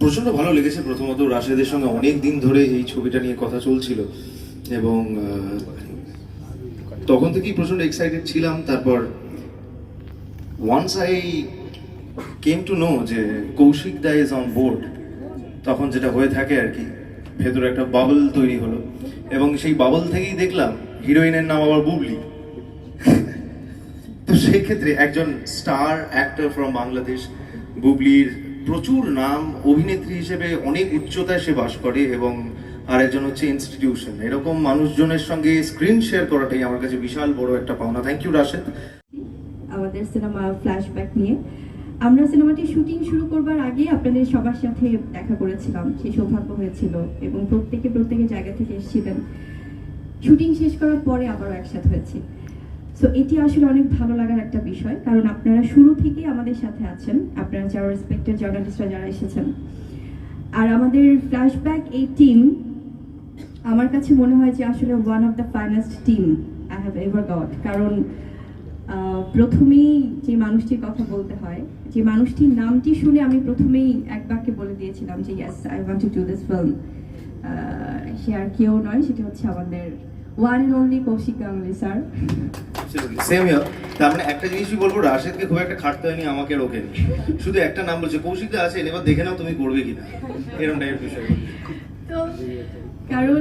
প্রচণ্ড ভালো লেগেছে প্রথমত রাশেদের সঙ্গে। অনেক দিন ধরে এই ছবিটা নিয়ে কথা চলছিল এবং তখন থেকেই প্রচণ্ড এক্সাইটেড ছিলাম। তারপর once I came to know যে কৌশিক দা ইজ অন বোর্ড তখন যেটা হয়ে থাকে আর কি, ভেতরে একটা বাবল তৈরি হলো এবং সেই বাবল থেকেই দেখলাম হিরোইনের নাম আবার বুবলি। তো সেক্ষেত্রে একজন স্টার অ্যাক্টর ফ্রম বাংলাদেশ বুবলির প্রচুর নাম অভিনেত্রী হিসেবে অনেক উচ্চতায় সে বাস করে এবং আরেকজন হচ্ছে ইনস্টিটিউশন এরকম মানুষজনের সঙ্গে স্ক্রিন শেয়ার করাটাই আমার কাছে বিশাল বড় একটা পাওনা। Thank you Rashed. আমাদের সিনেমা ফ্ল্যাশব্যাক নিয়ে। আমরা সিনেমাটি শুটিং শুরু করবার আগে আপনাদের সবার সাথে দেখা করেছিলাম। সেই সৌভাগ্য হয়েছিল এবং প্রত্যেকে প্রত্যেকের জায়গা থেকে এসেছিলেন। শুটিং শেষ করার পরে আবারও একসাথে হয়েছি। সো এটি আসলে অনেক ভালো লাগার একটা বিষয়, কারণ আপনারা শুরু থেকেই আমাদের সাথে আছেন। আপনারা যারা রেসপেক্টেড জার্নালিস্টরা যারা এসেছেন। আর আমাদের ফ্ল্যাশব্যাক এই টিম আমার কাছে মনে হয় যে আসলে one of the finest team I have ever got কারণ প্রথমেই যে মানুষটির কথা বলতে হয়, যে মানুষটির নামটি শুনে আমি প্রথমেই এক বাক্যে বলে দিয়েছিলাম যে yes I want to do this film সে আর কেউ নয়, সেটি হচ্ছে আমাদের one and only Kaushik Ganguly sir same year তার মানে একটা জিনিসই বলব রাশেদকে খুব একটা খাটতে হয়নি আমাকে রোকেন শুধু একটা নাম বলছে কৌশিকদা আছে এবার দেখে নাও তুমি করবে কিনা। এরকম টাইপের বিষয়। তো কারণ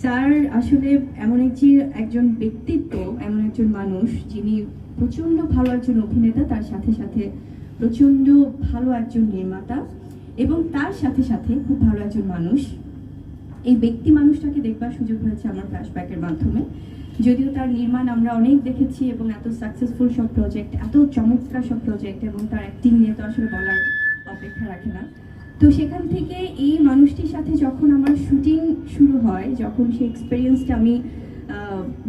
স্যার আসলে এমন একটি একজন ব্যক্তিত্ব এমন একজন মানুষ যিনি প্রচণ্ড ভালো একজন অভিনেতা তার সাথে সাথে প্রচণ্ড ভালো একজন নির্মাতা এবং তার সাথে সাথে খুব ভালো একজন মানুষ। এই ব্যক্তি মানুষটাকে দেখবার সুযোগ হয়েছে আমার ফ্ল্যাশব্যাকের মাধ্যমে। যদিও তার নির্মাণ আমরা অনেক দেখেছি এবং এত সাকসেসফুল সব প্রজেক্ট এত চমৎকার সব প্রজেক্ট এবং তার অ্যাক্টিং নিয়ে তো আসলে বলার অপেক্ষা রাখে না। তো সেখান থেকে এই মানুষটির সাথে যখন আমার শুটিং শুরু হয়, যখন সেই এক্সপিরিয়েন্সটা আমি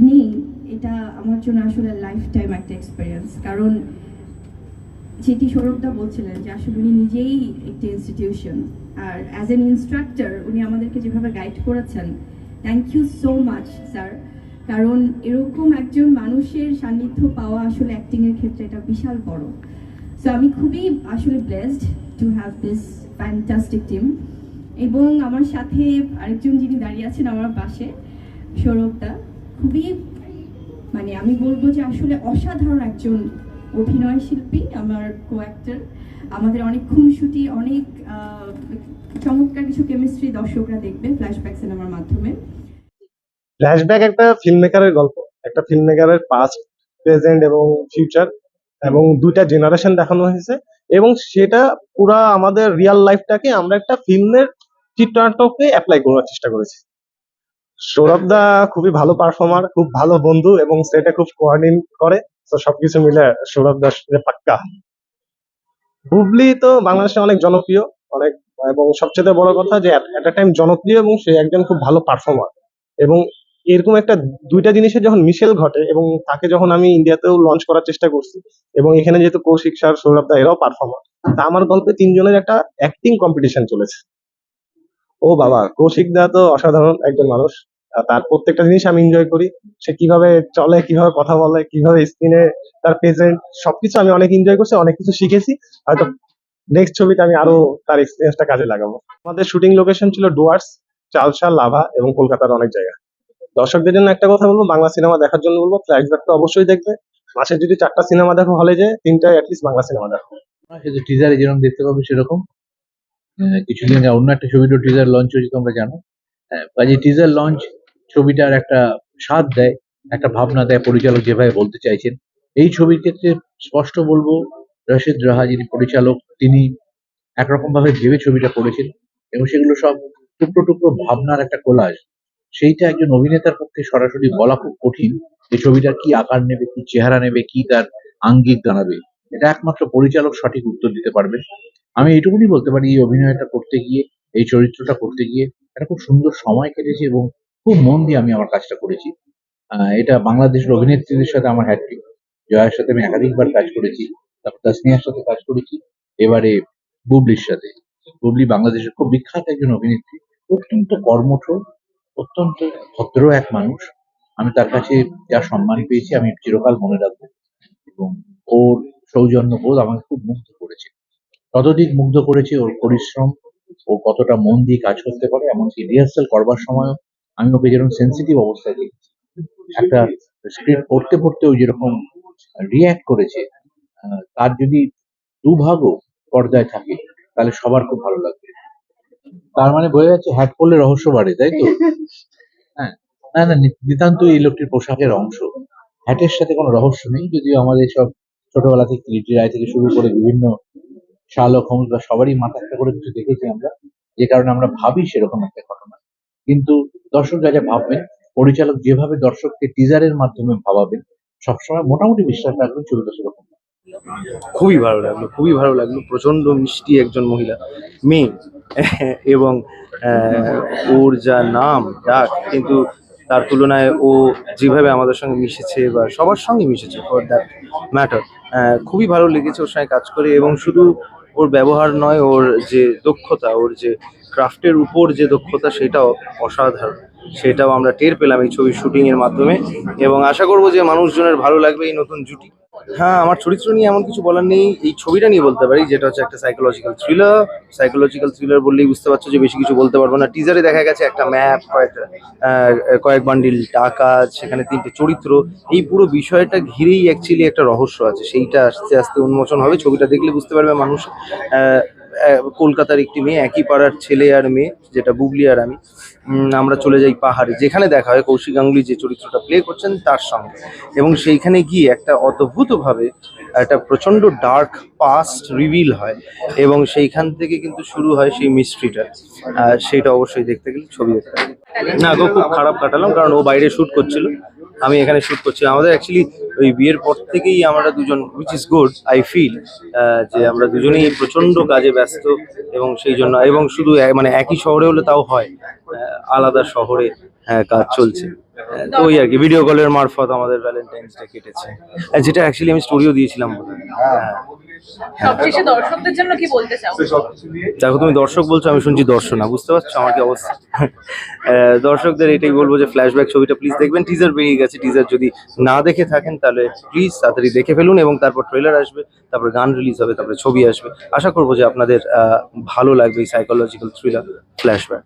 নিই, এটা আমার জন্য আসলে লাইফ টাইম একটা এক্সপিরিয়েন্স কারণ যেটি সৌরভদা বলছিলেন যে আসলে উনি নিজেই একটি ইনস্টিটিউশন আর অ্যাজ এন ইনস্ট্রাক্টর উনি আমাদেরকে যেভাবে গাইড করেছেন thank you so much sir কারণ এরকম একজন মানুষের সান্নিধ্য পাওয়া আসলে অ্যাক্টিংয়ের ক্ষেত্রে এটা বিশাল বড়। সো আমি খুবই আসলে blessed to have this fantastic team এবং আমার সাথে আরেকজন যিনি দাঁড়িয়ে আছেন আমার পাশে সৌরভদা খুবই মানে আমি বলব যে আসলে অসাধারণ একজন অভিনয় শিল্পী, আমার কো অ্যাক্টর আমাদের অনেক খুনসুটি, অনেক চমৎকার কিছু কেমিস্ট্রি দর্শকরা দেখবে ফ্ল্যাশব্যাক সিনেমার মাধ্যমে। ফ্ল্যাশব্যাক একটা ফিল্ম মেকারের গল্প, একটা ফিল্ম মেকারের পাস্ট প্রেজেন্ট এবং ফিউচার এবং দুইটা জেনারেশন দেখানো হয়েছে এবং সেটা পুরা আমাদের রিয়েল লাইফটাকে আমরা একটা ফিল্মের চিত্রাটকে অ্যাপ্লাই করার চেষ্টা করেছি। সৌরভ দা খুবই ভালো পারফর্মার খুব ভালো বন্ধু এবং সেটা খুব কোঅর্ডিনেট করে। তো সবকিছু মিলে সৌরভ দাস পাক্কা। বুবলি তো বাংলাদেশে অনেক জনপ্রিয়, অনেক, এবং সবচেয়ে বড় কথা যে এট টাইম জনপ্রিয় এবং সে একজন খুব ভালো পারফর্মার এবং এরকম একটা দুইটা জিনিসের যখন মিশেল ঘটে এবং তাকে যখন আমি ইন্ডিয়াতেও লঞ্চ করার চেষ্টা করছি, এবং এখানে যেহেতু কৌশিক স্যার, সৌরভ দা এরাও পারফর্মার তা আমার গল্পে তিনজনের একটা অ্যাক্টিং কম্পিটিশন চলেছে। ও বাবা, কৌশিক দা তো অসাধারণ একজন মানুষ। তার প্রত্যেকটা জিনিস আমি এনজয় করি। সে কীভাবে চলে, কীভাবে কথা বলে, কীভাবে স্ক্রিনে তার প্রেজেন্ট সবকিছু আমি অনেক এনজয় করছি, অনেক কিছু শিখেছি। হয়তো নেক্সট ছবিতে আমি আরও তার এক্সপিরিয়েন্সটা কাজে লাগাবো। আমাদের শুটিং লোকেশন ছিল ডুয়ার্স চালসা লাভা এবং কলকাতার অনেক জায়গা। দর্শকদের জন্য একটা কথা বলব, বাংলা সিনেমা দেখার জন্য বলব তো অবশ্যই দেখবে। মাসে যদি চারটা সিনেমা দেখো হলে যে তিনটা অ্যাটলিস্ট বাংলা সিনেমা দেখো। সেটা টিজারে যেরকম দেখতে পাবে সেরকম। কিছুদিন অন্য একটা ছবিরও টিজার লঞ্চ হয়েছে, তোমরা জানো। কাজে টিজার লঞ্চ ছবিটার একটা স্বাদ দেয়, একটা ভাবনা দেয় পরিচালক যেভাবে বলতে চাইছেন। এই ছবির ক্ষেত্রে স্পষ্ট বলব, রশিদ রাহা যিনি পরিচালক, তিনি একরকম ভাবে ভেবে ছবিটা করেছেন এবং সেগুলো সব টুকরো টুকরো ভাবনার একটা কোলাজ। সেইটা একজন অভিনেতার পক্ষে সরাসরি বলা খুব কঠিন এই ছবিটার কি আকার নেবে, কি চেহারা নেবে, কি তার আঙ্গিক দাঁড়াবে। এটা একমাত্র পরিচালক সঠিক উত্তর দিতে পারবেন। আমি এইটুকুনি বলতে পারি, এই অভিনয়টা করতে গিয়ে, এই চরিত্রটা করতে গিয়ে একটা খুব সুন্দর সময় কেটেছে এবং খুব মন দিয়ে আমি আমার কাজটা করেছি। এটা বাংলাদেশের অভিনেত্রীদের সাথে আমার হ্যাট্রিক জয়ার সাথে আমি একাধিকবার কাজ করেছি, তারপর তাসনিয়ার সাথে কাজ করেছি, এবারে বুবলির সাথে। বুবলি বাংলাদেশের খুব বিখ্যাত একজন অভিনেত্রী, অত্যন্ত কর্মঠ অত্যন্ত ভদ্র এক মানুষ। আমি তার কাছে যা সম্মান পেয়েছি, আমি চিরকাল মনে রাখব। এবং ওর সৌজন্য বোধ আমাকে খুব মুগ্ধ করেছে। ততদিক মুগ্ধ করেছে ওর পরিশ্রম, ও কতটা মন দিয়ে কাজ করতে পারে, এমনকি রিহার্সাল করবার সময় আমি ওকে যেরকম সেন্সিটিভ অবস্থায় দেখছি একটা স্ক্রিপ্ট পড়তে পড়তে ও যেরকম রিয়্যাক্ট করেছে তার যদি দুভাগও পর্দায় থাকে তাহলে সবার খুব ভালো লাগবে। তার মানে বোঝা যাচ্ছে হ্যাট পরলে রহস্য বাড়ে তাই তো? হ্যাঁ। না না নিতান্ত এই লোকটির পোশাকের অংশ। হ্যাটের সাথে কোনো রহস্য নেই যদিও আমাদের সব ছোটবেলা থেকে লিটি রায় থেকে শুরু করে বিভিন্ন শালক হোমস বা সবারই মাথা একটা করে কিছু দেখেছি আমরা যে কারণে আমরা ভাবি সেরকম একটা ঘটনা। কিন্তু দর্শক যা যা ভাববেন, পরিচালক যেভাবে দর্শককে টিজারের মাধ্যমে ভাবাবেন, সবসময় মোটামুটি বিশ্বাস রাখবেন ছবিটা সেরকম খুবই ভালো লাগল, খুবই ভালো লাগল। প্রচণ্ড মিষ্টি একজন মহিলা, মেয়ে, এবং ওর যা নাম, ডাক, কিন্তু তার তুলনায় ও যেভাবে আমাদের সঙ্গে মিশেছে বা সবার সঙ্গে মিশেছে ফর দ্যাট ম্যাটার খুবই ভালো লেগেছে ওর সঙ্গে কাজ করে এবং শুধু ওর ব্যবহার নয়, ওর যে দক্ষতা, ওর যে ক্রাফটের উপর যে দক্ষতা, সেটাও অসাধারণ। সেটাও আমরা টের পেলাম এই ছবির শুটিং এর মাধ্যমে এবং আশা করব যে মানুষজনের ভালো লাগবে এই নতুন জুটি। হ্যাঁ আমার চরিত্র নিয়ে এমন কিছু বলার নেই, এই ছবিটা নিয়ে বলতে পারি, যেটা হচ্ছে একটা সাইকোলজিক্যাল থ্রিলার সাইকোলজিক্যাল থ্রিলার বললেই বুঝতে পারছ যে বেশি কিছু বলতে পারব না। টিজারে দেখা গেছে একটা ম্যাপ কয়েকটা কয়েক বান্ডিল টাকা সেখানে তিনটে চরিত্র। এই পুরো বিষয়টা ঘিরেই অ্যাকচুয়ালি একটা রহস্য আছে। সেইটা আস্তে আস্তে উন্মোচন হবে। ছবিটা দেখলে বুঝতে পারবে মানুষ কলকাতার একটি মেয়ে, একই পাড়ার ছেলে আর মেয়ে, যেটা বুবলি আর আমি। আমরা চলে যাই পাহাড়ে, যেখানে দেখা হয় কৌশিক গাঙ্গুলি যে চরিত্রটা প্লে করছেন তার সঙ্গে। এবং সেইখানে গিয়ে একটা অদ্ভুতভাবে একটা প্রচণ্ড ডার্ক পাস্ট রিভিল হয় এবং সেইখান থেকে কিন্তু শুরু হয় সেই মিস্ট্রিটা সেটা অবশ্যই দেখতে গেলে ছবি দেখতে না, গো, খুব খারাপ কাটালাম, কারণ ও বাইরে শ্যুট করছিল। আমি এখানে শ্যুট করছি। আমাদের অ্যাকচুয়ালি ওই বিয়ের পর থেকেই আমরা দুজন which is good I feel যে আমরা দুজনেই প্রচণ্ড কাজে ব্যস্ত এবং সেই জন্য এবং শুধু মানে একই শহরে হলে তাও হয় আলাদা শহরে আহ, কাজ চলছে। তো ওই আর কি ভিডিও কলের মারফত আমাদের ভ্যালেন্টাইন্স ডে কেটেছে। যেটা অ্যাকচুয়ালি আমি স্টোরিও দিয়েছিলাম। হ্যাঁ। সবশেষে দর্শকদের জন্য কি বলতে চাও? দেখো তুমি দর্শক বলছো আমি শুনছি দর্শনা বুঝতে পারছ? আমার কি অবস্থা? দর্শকদের এটাই বলব যে ফ্ল্যাশব্যাক ছবিটা প্লিজ দেখবেন টিজার বেরিয়ে গেছে টিজার যদি না দেখে থাকেন তাহলে প্লিজ তাড়াতাড়ি দেখে ফেলুন এবং তারপর ট্রেলার আসবে তারপর গান রিলিজ হবে তারপরে ছবি আসবে। আশা করব যে আপনাদের ভালো লাগবে এই সাইকোলজিক্যাল থ্রিলার ফ্ল্যাশব্যাক